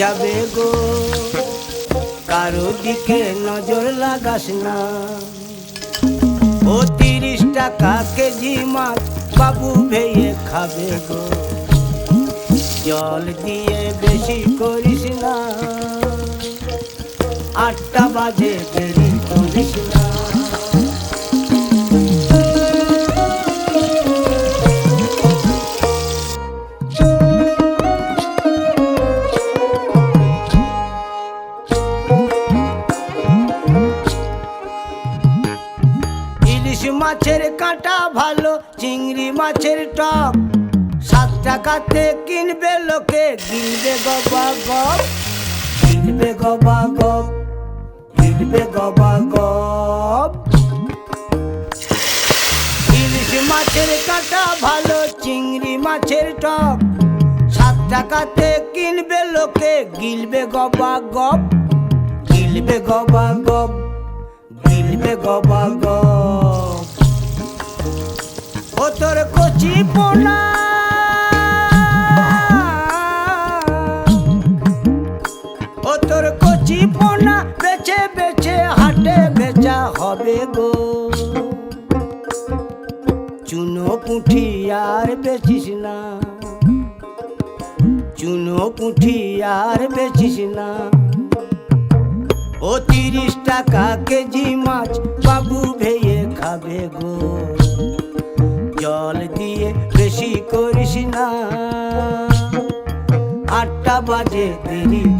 যাবে গো। কারও দিকে নজর লাগাস না। ও তিরিশ টাকা কেজি মাছ বাবু ভেয়ে খাবে গো। জল দিয়ে বেশি করিস না। আটটা বাজে দেরি করিস না। ইলিশ মাছের কাঁটা ভালো, চিংড়ি মাছের টক। সাত টাকাতে কিনবে লোকে গিলবে গবা গপ গিলবে গবা গপ গিলবে গবা গপ ইলিশ মাছের কাঁটা ভালো, চিংড়ি মাছের টক। সাত টাকাতে কিনবে লোকে, গিলবে গবা গপ গিলবে গবা গপ গিলবে গবা গপ হবে গো। চুনো পুঁঠি আর বেচিস না। চুনো পুঁঠি আর বেচিস না। ও তিরিশ টাকা কেজি মাছ বাবু ভেয়ে খাবে গো। না। আটটা বাজে দেরি।